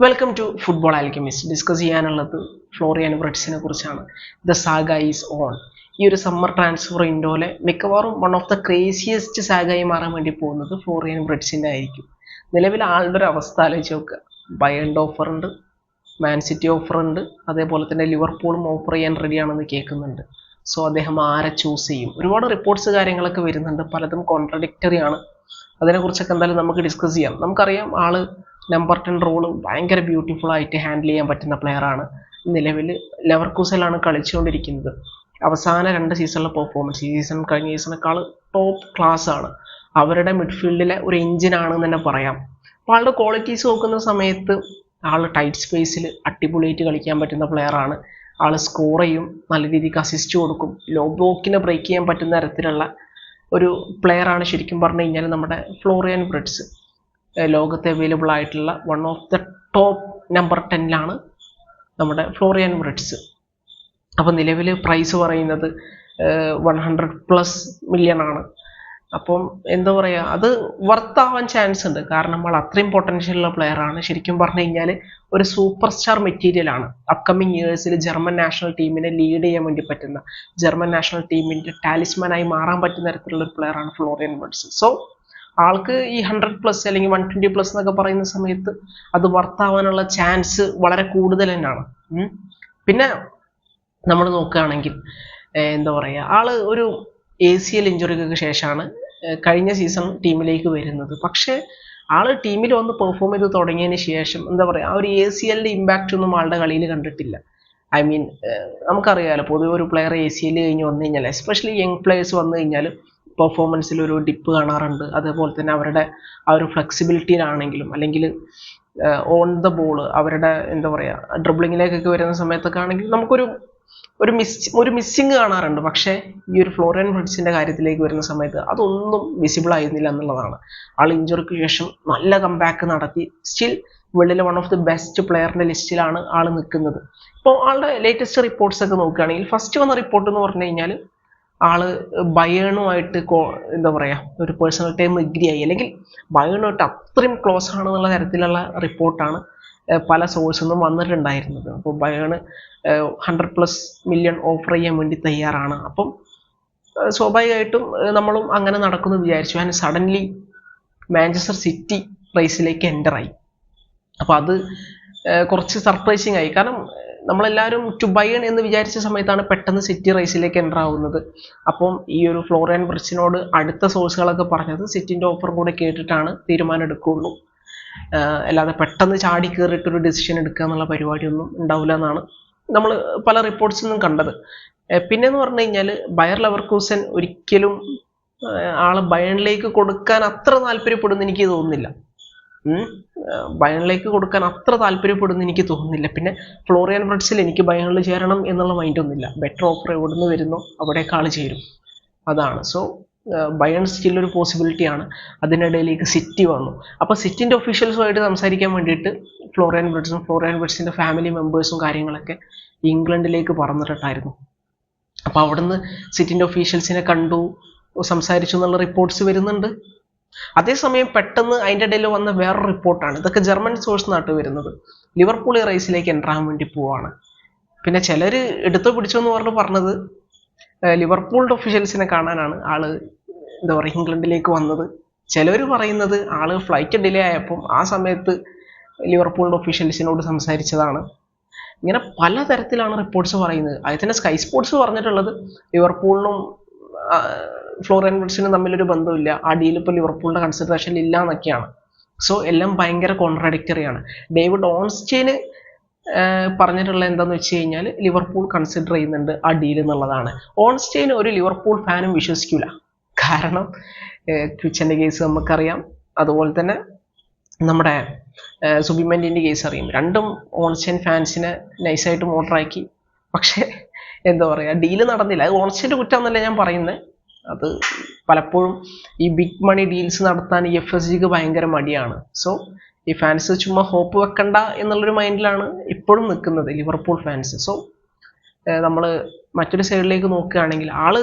Welcome to football alchemist discuss ചെയ്യാനുള്ളത് Florian ബ്രെഡ്സിനെ കുറിച്ചാണ്. ദ സാഗ ഈസ് ഓൺ ഈ ഒരു സമ്മർ ട്രാൻസ്ഫർ ഇൻഡോയിലെ മിക്കവാറും വൺ ഓഫ് ദ ക്രേസിയസ്റ്റ് സാഗായി മാറാൻ വേണ്ടി പോകുന്നത് ഫ്ലോറിയൻ ബ്രെഡ്സിന്റെ ആയിരിക്കും. നിലവിൽ ആളുടെ ഒരു അവസ്ഥ ആലോചിച്ച് നോക്കുക. ബയൻഡ് ഓഫർ ഉണ്ട് മാൻ സിറ്റി ഓഫർ ഉണ്ട് അതേപോലെ തന്നെ ലിവർപൂളും ഓഫർ ചെയ്യാൻ റെഡിയാണെന്ന് കേൾക്കുന്നുണ്ട്. സോ അദ്ദേഹം ആരെ ചൂസ് ചെയ്യും? ഒരുപാട് റിപ്പോർട്ട്സ് കാര്യങ്ങളൊക്കെ വരുന്നുണ്ട്. പലതും കോൺട്രഡിക്റ്ററി ആണ്. അതിനെക്കുറിച്ചൊക്കെ എന്തായാലും നമുക്ക് ഡിസ്കസ് ചെയ്യാം. നമുക്കറിയാം ആൾ നമ്പർ ടെൻ റോൾ ഭയങ്കര ബ്യൂട്ടിഫുൾ ആയിട്ട് ഹാൻഡിൽ ചെയ്യാൻ പറ്റുന്ന പ്ലെയറാണ് നിലവിൽ ലെവർക്കൂസലാണ് കളിച്ചുകൊണ്ടിരിക്കുന്നത്. അവസാന രണ്ട് സീസണിലെ പെർഫോമൻസ് ഈ സീസൺ കഴിഞ്ഞ സീസണേക്കാൾ ടോപ്പ് ക്ലാസ് ആണ്. അവരുടെ മിഡ്ഫീൽഡിലെ ഒരു എഞ്ചിനാണെന്ന് തന്നെ പറയാം. അപ്പോൾ ആളുടെ ക്വാളിറ്റീസ് നോക്കുന്ന സമയത്ത് ആൾ ടൈറ്റ് സ്പേസിൽ അടിപൊളിയായിട്ട് കളിക്കാൻ പറ്റുന്ന പ്ലെയറാണ് ആൾ സ്കോർ ചെയ്യും നല്ല രീതിക്ക് അസിസ്റ്റ് കൊടുക്കും. ലോ ബ്ലോക്കിനെ ബ്രേക്ക് ചെയ്യാൻ പറ്റുന്ന തരത്തിലുള്ള ഒരു പ്ലെയർ ആണ് ശരിക്കും പറഞ്ഞു കഴിഞ്ഞാൽ നമ്മുടെ ഫ്ലോറിയൻ ബ്രിഡ്സ് ലോകത്ത് അവൈലബിൾ ആയിട്ടുള്ള one of the top number ടെന്നിലാണ് നമ്മുടെ ഫ്ലോറിയൻ ബ്രിഡ്സ്. അപ്പോൾ നിലവിൽ പ്രൈസ് പറയുന്നത് വൺ ഹൺഡ്രഡ് പ്ലസ് മില്യൺ ആണ്. അപ്പം എന്താ പറയുക അത് വർത്ത് ആവാൻ ചാൻസ് ഉണ്ട്. കാരണം നമ്മൾ അത്രയും പ്ലെയർ ആണ്. ശരിക്കും പറഞ്ഞു കഴിഞ്ഞാൽ ഒരു സൂപ്പർ സ്റ്റാർ മെറ്റീരിയൽ ആണ് അപ്കമിങ് ഇയേഴ്സിൽ ജർമ്മൻ നാഷണൽ ടീമിനെ ലീഡ് ചെയ്യാൻ വേണ്ടി പറ്റുന്ന ജർമ്മൻ നാഷണൽ ടീമിന്റെ ടാലിസ്മാനായി മാറാൻ പറ്റുന്ന തരത്തിലുള്ള ഒരു പ്ലെയർ ആണ് ഫ്ലോറിയൻ ബഡ്സ് സോ ആൾക്ക് ഈ ഹൺഡ്രഡ് പ്ലസ് അല്ലെങ്കിൽ വൺ ട്വന്റി പ്ലസ് എന്നൊക്കെ പറയുന്ന സമയത്ത് അത് വർത്താവാനുള്ള ചാൻസ് വളരെ കൂടുതൽ തന്നെയാണ്. പിന്നെ നമ്മൾ നോക്കുകയാണെങ്കിൽ എന്താ പറയുക ആൾ ഒരു എ സി എൽ ഇഞ്ചുറിക്ക് ശേഷമാണ് കഴിഞ്ഞ സീസൺ ടീമിലേക്ക് വരുന്നത്. പക്ഷേ ആൾ ടീമിൽ വന്ന് പെർഫോം ചെയ്ത് തുടങ്ങിയതിന് ശേഷം എന്താ പറയുക ആ ഒരു എ സി എല്ലിന്റെ ഇമ്പാക്റ്റ് ഒന്നും ആളുടെ കളിയിൽ കണ്ടിട്ടില്ല. ഐ മീൻ നമുക്കറിയാമല്ലോ പൊതുവെ ഒരു പ്ലെയർ എ സി എല്ലിൽ കഴിഞ്ഞ് വന്നു കഴിഞ്ഞാൽ എസ്പെഷ്യലി യങ് പ്ലെയേഴ്സ് വന്നു കഴിഞ്ഞാൽ പെർഫോമൻസിൽ ഒരു ഡിപ്പ് കാണാറുണ്ട്. അതേപോലെ തന്നെ അവരുടെ ആ ഒരു ഫ്ലെക്സിബിലിറ്റിയിലാണെങ്കിലും അല്ലെങ്കിൽ ഓൺ ദ ബോൾ അവരുടെ എന്താ പറയുക ഡ്രിബ്ലിങ്ങിലേക്കൊക്കെ വരുന്ന സമയത്തൊക്കെ ആണെങ്കിൽ നമുക്കൊരു ഒരു മിസ് ഒരു മിസ്സിങ് കാണാറുണ്ട്. പക്ഷേ ഈ ഒരു ഫ്ലോറിയൻ ഫ്രിഡ്സിന്റെ കാര്യത്തിലേക്ക് വരുന്ന സമയത്ത് അതൊന്നും വിസിബിൾ ആയിരുന്നില്ല എന്നുള്ളതാണ്. ആൾ ഇഞ്ചുറിക്ക് ശേഷം നല്ല കംബാക്ക് നടത്തി. സ്റ്റിൽ വേൾഡിലെ വൺ ഓഫ് ദി ബെസ്റ്റ് പ്ലെയറിന്റെ ലിസ്റ്റിലാണ് ആൾ നിൽക്കുന്നത്. ഇപ്പോൾ ആളുടെ ലേറ്റസ്റ്റ് റിപ്പോർട്ട്സ് ഒക്കെ നോക്കുകയാണെങ്കിൽ ഫസ്റ്റ് വന്ന റിപ്പോർട്ട് എന്ന് പറഞ്ഞു കഴിഞ്ഞാൽ ആൾ ബയേണുമായിട്ട് എന്താ പറയാ ഒരു പേഴ്സണൽ ടൈം എഗ്രി ആയി. അല്ലെങ്കിൽ ബയേണുമായിട്ട് അത്രയും ക്ലോസ് ആണെന്നുള്ള തരത്തിലുള്ള റിപ്പോർട്ടാണ് പല സോഴ്സിൽ നിന്നും വന്നിട്ടുണ്ടായിരുന്നത്. അപ്പോൾ Bayern hundred plus million offer ചെയ്യാൻ വേണ്ടി തയ്യാറാണ്. അപ്പം സ്വാഭാവികമായിട്ടും നമ്മളും അങ്ങനെ നടക്കുന്നു വിചാരിച്ചു. ആൻഡ് സഡൻലി മാഞ്ചസ്റ്റർ സിറ്റി റേസിലേക്ക് ആയി. അപ്പോൾ അത് കുറച്ച് സർപ്രൈസിങ് ആയി. കാരണം നമ്മളെല്ലാവരും ടു ബൈൺ എന്ന് വിചാരിച്ച സമയത്താണ് പെട്ടെന്ന് സിറ്റി റേസിലേക്ക് എന്റർ ആവുന്നത്. അപ്പം ഈ ഒരു ഫ്ലോറിയൻ ബ്രിഡ്സിനോട് അടുത്ത സോഴ്സുകളൊക്കെ പറഞ്ഞത് സിറ്റിന്റെ ഓഫർ കൂടെ കേട്ടിട്ടാണ് തീരുമാനം എടുക്കുകയുള്ളൂ അല്ലാതെ പെട്ടെന്ന് ചാടി കയറിയിട്ട് ഒരു ഡിസിഷൻ എടുക്കുക എന്നുള്ള പരിപാടിയൊന്നും ഉണ്ടാവില്ല എന്നാണ് നമ്മൾ പല റിപ്പോർട്ട്സിൽ നിന്നും കണ്ടത്. പിന്നെന്ന് പറഞ്ഞു കഴിഞ്ഞാൽ ബയർ ലവർക്കൂസൻ ഒരിക്കലും ആളെ ബയണിലേക്ക് കൊടുക്കാൻ അത്ര താല്പര്യപ്പെടുന്നു എനിക്ക് തോന്നുന്നില്ല. ബയണിലേക്ക് കൊടുക്കാൻ അത്ര താല്പര്യപ്പെടുന്ന എനിക്ക് തോന്നുന്നില്ല. പിന്നെ ഫ്ലോറിയൻ ബ്രഡ്സിൽ എനിക്ക് ബയണിൽ ചേരണം എന്നുള്ള മൈൻഡ് ഒന്നുമില്ല. ബെറ്റർ ഓഫർ എവിടെ നിന്ന് വരുന്നോ അവിടേക്കാൾ ചേരും. അതാണ്. സോ ബയൺ സ്റ്റിൽ ഒരു പോസിബിലിറ്റി ആണ്. അതിനിടയിലേക്ക് സിറ്റി വന്നു. അപ്പോൾ സിറ്റിന്റെ ഒഫീഷ്യൽസുമായിട്ട് സംസാരിക്കാൻ വേണ്ടിയിട്ട് ഫ്ലോറിയൻ ബ്രിഡ്സും ഫ്ലോറിയൻ ബ്രിഡ്സിന്റെ ഫാമിലി മെമ്പേഴ്സും കാര്യങ്ങളൊക്കെ ഇംഗ്ലണ്ടിലേക്ക് പറന്നിട്ടുണ്ടായിരുന്നു അപ്പോൾ അവിടുന്ന് സിറ്റിന്റെ ഒഫീഷ്യൽസിനെ കണ്ടു സംസാരിച്ചു എന്നുള്ള റിപ്പോർട്ട്സ് വരുന്നുണ്ട്. അതേസമയം പെട്ടെന്ന് അതിന്റെ ഇടയിൽ വന്ന വേറൊരു റിപ്പോർട്ടാണ്. ഇതൊക്കെ ജർമ്മൻ സോഴ്സ് നാട്ട് വരുന്നത്. ലിവർപൂൾ റേസിലേക്ക് എൻട്രാൻ വേണ്ടി പോവാണ്. പിന്നെ ചിലർ എടുത്തു പിടിച്ചു എന്ന് പറഞ്ഞു പറഞ്ഞത് ഏർ ലിവർപൂളിന്റെ ഒഫീഷ്യൽസിനെ കാണാനാണ് ആൾ എന്താ പറയുക ഇംഗ്ലണ്ടിലേക്ക് വന്നത്. ചിലർ പറയുന്നത് ആൾ ഫ്ലൈറ്റ് ഡിലേ ആയപ്പം ആ സമയത്ത് ലിവർപൂളിന്റെ ഒഫീഷ്യൽസിനോട് സംസാരിച്ചതാണ്. ഇങ്ങനെ പല തരത്തിലാണ് റിപ്പോർട്ട്സ് പറയുന്നത്. അതിൽ തന്നെ സ്കൈ സ്പോർട്സ് പറഞ്ഞിട്ടുള്ളത് ലിവർപൂളിനും ഫ്ലോറിയൻ വുഡ്സിനും തമ്മിലൊരു ബന്ധമില്ല. ആ ഡീൽ ഇപ്പോൾ ലിവർപൂളിന്റെ കൺസിഡറേഷൻ ഇല്ല എന്നൊക്കെയാണ് സോ എല്ലാം ഭയങ്കര കോൺട്രഡിക്റ്ററിയാണ് ഡേവിഡ് ഓൺസ്റ്റീന് പറഞ്ഞിട്ടുള്ള എന്താന്ന് വെച്ച് കഴിഞ്ഞാൽ ലിവർപൂൾ കൺസിഡർ ചെയ്യുന്നുണ്ട് ആ ഡീൽ എന്നുള്ളതാണ്. ഓൺസ്റ്റൈൻ ഒരു ലിവർപൂൾ ഫാനും വിശ്വസിക്കൂല. കാരണം ക്വിച്ചന്റെ കേസ് നമുക്കറിയാം. അതുപോലെ തന്നെ നമ്മുടെ സുബിമെന്റിന്റെ കേസ് അറിയും. രണ്ടും ഓൺസ്റ്റൈൻ ഫാൻസിനെ നൈസായിട്ട് മോട്ടറാക്കി. പക്ഷേ എന്താ പറയുക ഡീൽ നടന്നില്ല. അത് ഓൺസ്റ്റൈന്റെ കുറ്റമെന്നല്ല ഞാൻ പറയുന്നത് അത് പലപ്പോഴും ഈ ബിഗ് മണി ഡീൽസ് നടത്താൻ ഈ എഫ് എസ് ജിക്ക് ഭയങ്കര മടിയാണ്. സോ ഈ ഫാൻസ് ചുമ്മാ ഹോപ്പ് വെക്കണ്ട എന്നുള്ളൊരു മൈൻഡിലാണ് ഇപ്പോഴും നിൽക്കുന്നത് ലിവർപൂൾ ഫാൻസ് സോ നമ്മൾ മറ്റൊരു സൈഡിലേക്ക് നോക്കുകയാണെങ്കിൽ ആൾ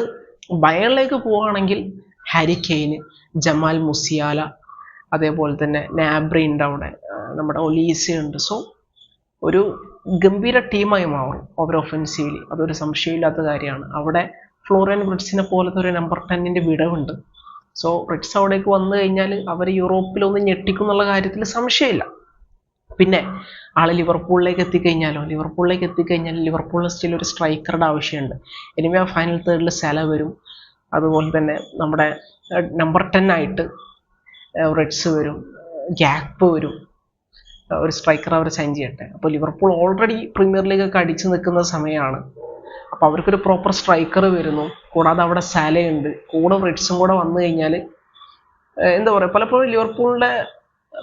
ബയണിലേക്ക് പോവുകയാണെങ്കിൽ ഹാരി കെയ്ന് ജമാൽ മുസിയാല അതേപോലെ തന്നെ നാബ്രി ഉണ്ട് അവിടെ. നമ്മുടെ ഒലീസ ഉണ്ട്. സോ ഒരു ഗംഭീര ടീമായി മാറും. ഓവർ ഒഫൻസീവ്ലി അതൊരു സംശയമില്ലാത്ത കാര്യമാണ്. അവിടെ ഫ്ലോറിയൻ ബ്രിഡ്സിനെ പോലത്തെ ഒരു നമ്പർ ടെന്നിന്റെ വിടവുണ്ട്. സോ ബ്രിഡ്സ് അവിടേക്ക് വന്നു കഴിഞ്ഞാൽ അവർ യൂറോപ്പിലൊന്ന് ഞെട്ടിക്കും എന്നുള്ള കാര്യത്തിൽ സംശയമില്ല. പിന്നെ ആൾ ലിവർപൂളിലേക്ക് എത്തിക്കഴിഞ്ഞാലോ? ലിവർപൂളിലേക്ക് എത്തിക്കഴിഞ്ഞാൽ ലിവർപൂളിന് സ്റ്റിൽ ഒരു സ്ട്രൈക്കറുടെ ആവശ്യമുണ്ട്. എനിവേ ആ ഫൈനൽ തേർഡിൽ സെല വരും. അതുപോലെ തന്നെ നമ്മുടെ നമ്പർ ടെൻ ആയിട്ട് റെഡ്സ് വരും. ഗ്യാപ്പ് വരും. ഒരു സ്ട്രൈക്കർ അവർ സൈൻ ചെയ്യട്ടെ. അപ്പോൾ ലിവർപൂൾ ഓൾറെഡി പ്രീമിയർ ലീഗ് ഒക്കെ അടിച്ചു നിൽക്കുന്ന സമയമാണ്. അപ്പോൾ അവർക്കൊരു പ്രോപ്പർ സ്ട്രൈക്കർ വരുന്നു. കൂടാതെ അവിടെ സാലയുണ്ട് കൂടെ റിഡ്സും കൂടെ വന്നു കഴിഞ്ഞാൽ എന്താ പറയുക പലപ്പോഴും ലിവർപൂളിന്റെ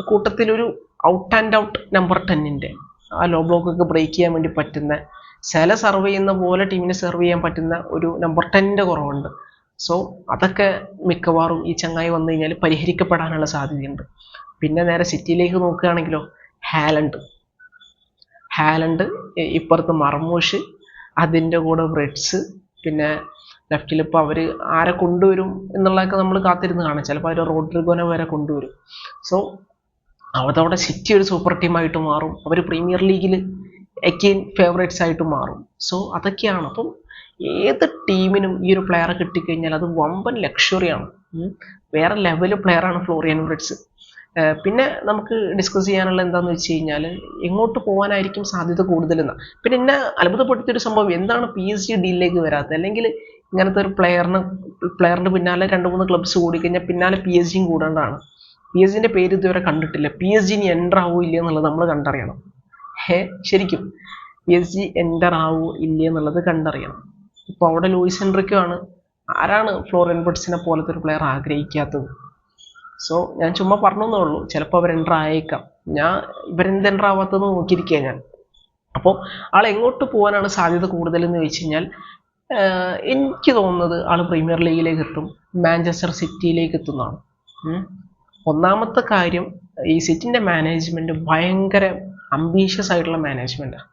കൂട്ടത്തിലൊരു ഔട്ട് ആൻഡ് ഔട്ട് നമ്പർ ടെന്നിന്റെ ആ ലോ ബ്ലോക്കൊക്കെ ബ്രേക്ക് ചെയ്യാൻ വേണ്ടി പറ്റുന്ന സാല സെർവ് ചെയ്യുന്ന പോലെ ടീമിനെ സെർവ് ചെയ്യാൻ പറ്റുന്ന ഒരു നമ്പർ ടെന്നിന്റെ കുറവുണ്ട്. സോ അതൊക്കെ മിക്കവാറും ഈ ചങ്ങായി വന്നു കഴിഞ്ഞാൽ പരിഹരിക്കപ്പെടാനുള്ള സാധ്യതയുണ്ട്. പിന്നെ നേരെ സിറ്റിയിലേക്ക് നോക്കുകയാണെങ്കിലോ ഹാലണ്ട് ഇ- ഇപ്പുറത്ത് മർമൂഷ് അതിന്റെ കൂടെ ബ്രെഡ്സ് പിന്നെ ലെഫ്റ്റിൽ ഇപ്പോൾ അവർ ആരെ കൊണ്ടുവരും എന്നുള്ളതൊക്കെ നമ്മൾ കാത്തിരുന്ന് കാണാം. ചിലപ്പോൾ അവർ റോഡ്രിഗോനെ വരെ കൊണ്ടുവരും. സോ അതവിടെ സിറ്റി ഒരു സൂപ്പർ ടീമായിട്ട് മാറും. അവർ പ്രീമിയർ ലീഗിൽ എക്കെയിൻ ഫേവറേറ്റ്സ് ആയിട്ട് മാറും. സോ അതൊക്കെയാണ്. അപ്പം ഏത് ടീമിനും ഈ ഒരു പ്ലെയറെ കിട്ടിക്കഴിഞ്ഞാൽ അത് വമ്പൻ ലക്ഷറിയാണ് വേറെ ലെവൽ പ്ലെയറാണ് ഫ്ലോറിയൻ ബ്രിഡ്സ് പിന്നെ നമുക്ക് ഡിസ്കസ് ചെയ്യാനുള്ള എന്താണെന്ന് വെച്ച് കഴിഞ്ഞാൽ എങ്ങോട്ട് പോകാനായിരിക്കും സാധ്യത കൂടുതലെന്ന്. പിന്നെ എന്നെ അത്ഭുതപ്പെടുത്തിയൊരു സംഭവം എന്താണ് പി എസ് ജി ഡീലിലേക്ക് വരാത്തത്? അല്ലെങ്കിൽ ഇങ്ങനത്തെ ഒരു പ്ലെയറിന് പ്ലെയറിന് പിന്നാലെ രണ്ട് മൂന്ന് ക്ലബ്സ് കൂടിക്കഴിഞ്ഞാൽ പിന്നാലെ പി എസ് ജിയും കൂടേണ്ടതാണ്. പി എസ് ജിന്റെ പേര് ഇതുവരെ കണ്ടിട്ടില്ല. പി എസ് ജി ഇനി എന്റർ ആവോ ഇല്ല എന്നുള്ളത് നമ്മൾ കണ്ടറിയണം. ഹേ ശരിക്കും പി എസ് ജി എന്റർ ആവോ ഇല്ല എന്നുള്ളത് കണ്ടറിയണം. ഇപ്പോൾ അവിടെ ലൂയിസ് എൻട്രിക്കോ ആരാണ് ഫ്ലോറിയൻ ബഡ്സിനെ പോലത്തെ ഒരു പ്ലെയർ ആഗ്രഹിക്കാത്തത്? സോ ഞാൻ ചുമ്മാ പറഞ്ഞതേ ഉള്ളൂ. ചിലപ്പോൾ അവർ എന്റർ ആയേക്കാം. ഞാൻ ഇവരെന്ത് എന്റർ ആവാത്തതെന്ന് നോക്കിയിരിക്കുക ഞാൻ. അപ്പോൾ ആൾ എങ്ങോട്ട് പോകാനാണ് സാധ്യത കൂടുതലെന്ന് ചോദിച്ചു കഴിഞ്ഞാൽ എനിക്ക് തോന്നുന്നത് ആൾ പ്രീമിയർ ലീഗിലേക്ക് എത്തും മാഞ്ചസ്റ്റർ സിറ്റിയിലേക്ക് എത്തുന്നതാണ്. ഒന്നാമത്തെ കാര്യം ഈ സിറ്റിന്റെ മാനേജ്മെന്റ് ഭയങ്കര അംബീഷ്യസ് ആയിട്ടുള്ള മാനേജ്മെന്റാണ്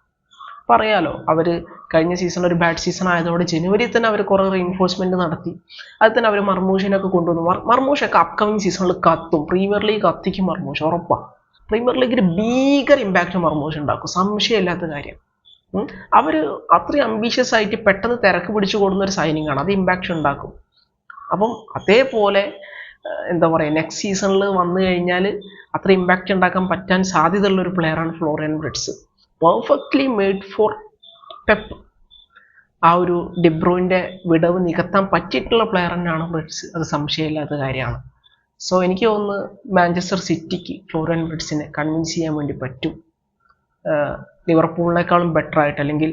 പറയാലോ. അവർ കഴിഞ്ഞ സീസൺ ഒരു ബാഡ് സീസൺ ആയതോടെ ജനുവരിയിൽ തന്നെ അവർ കുറേ റീൻഫോഴ്സ്മെന്റ് നടത്തി. അത് തന്നെ അവർ മർമൂഷിനൊക്കെ കൊണ്ടുവന്നു. മർ- മർമൂഷൊക്കെ അപ്കമിങ് സീസണിൽ കത്തും. പ്രീമിയർ ലീഗ് കത്തിക്കും മർമൂഷ ഉറപ്പാണ് പ്രീമിയർ ലീഗിൽ ഭീകര ഇമ്പാക്റ്റ് മർമൂഷ ഉണ്ടാക്കും. സംശയമില്ലാത്ത കാര്യം. അവർ അത്രയും അംബീഷ്യസ് ആയിട്ട് പെട്ടെന്ന് തിരക്ക് പിടിച്ചു കൊടുക്കുന്ന ഒരു സൈനിങ് ആണ്. അത് ഇമ്പാക്റ്റ് ഉണ്ടാക്കും. അപ്പം അതേപോലെ എന്താ പറയുക നെക്സ്റ്റ് സീസണിൽ വന്നു കഴിഞ്ഞാൽ അത്ര ഇമ്പാക്റ്റ് ഉണ്ടാക്കാൻ പറ്റാൻ സാധ്യതയുള്ള ഒരു പ്ലെയറാണ് Florian Wirtz. Perfectly made for Pep ആ ഒരു ഡിബ്രോയിന്റെ വിടവ് നികത്താൻ പറ്റിയിട്ടുള്ള പ്ലെയർ തന്നെയാണ് ബ്രിഡ്സ് അത് സംശയമില്ലാത്ത കാര്യമാണ്. സോ എനിക്ക് തോന്നുന്നു മാഞ്ചസ്റ്റർ സിറ്റിക്ക് ഫ്ലോറൻ ബ്രിഡ്സിനെ കൺവിൻസ് ചെയ്യാൻ വേണ്ടി പറ്റും. ലിവർപൂളിനേക്കാളും ബെറ്റർ ആയിട്ട് അല്ലെങ്കിൽ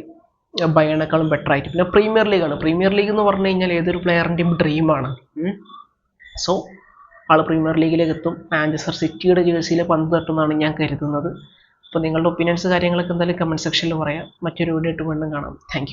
ബയണേക്കാളും ബെറ്റർ ആയിട്ട്. പിന്നെ പ്രീമിയർ ലീഗാണ് പ്രീമിയർ ലീഗ് എന്ന് പറഞ്ഞു കഴിഞ്ഞാൽ ഏതൊരു പ്ലെയറിന്റെയും ഡ്രീമാണ് സോ ആൾ പ്രീമിയർ ലീഗിലേക്ക് എത്തും. മാഞ്ചസ്റ്റർ സിറ്റിയുടെ ജേഴ്സിയിൽ പന്ത് തട്ടുമെന്നാണ് ഞാൻ കരുതുന്നത്. അപ്പോൾ നിങ്ങളുടെ ഒപ്പീനിയൻസ് കാര്യങ്ങളൊക്കെ എന്തായാലും കമന്റ് സെക്ഷനിൽ പറയാം. മറ്റൊരു വീഡിയോ ഇട്ട് വീണ്ടും കാണാം. താങ്ക്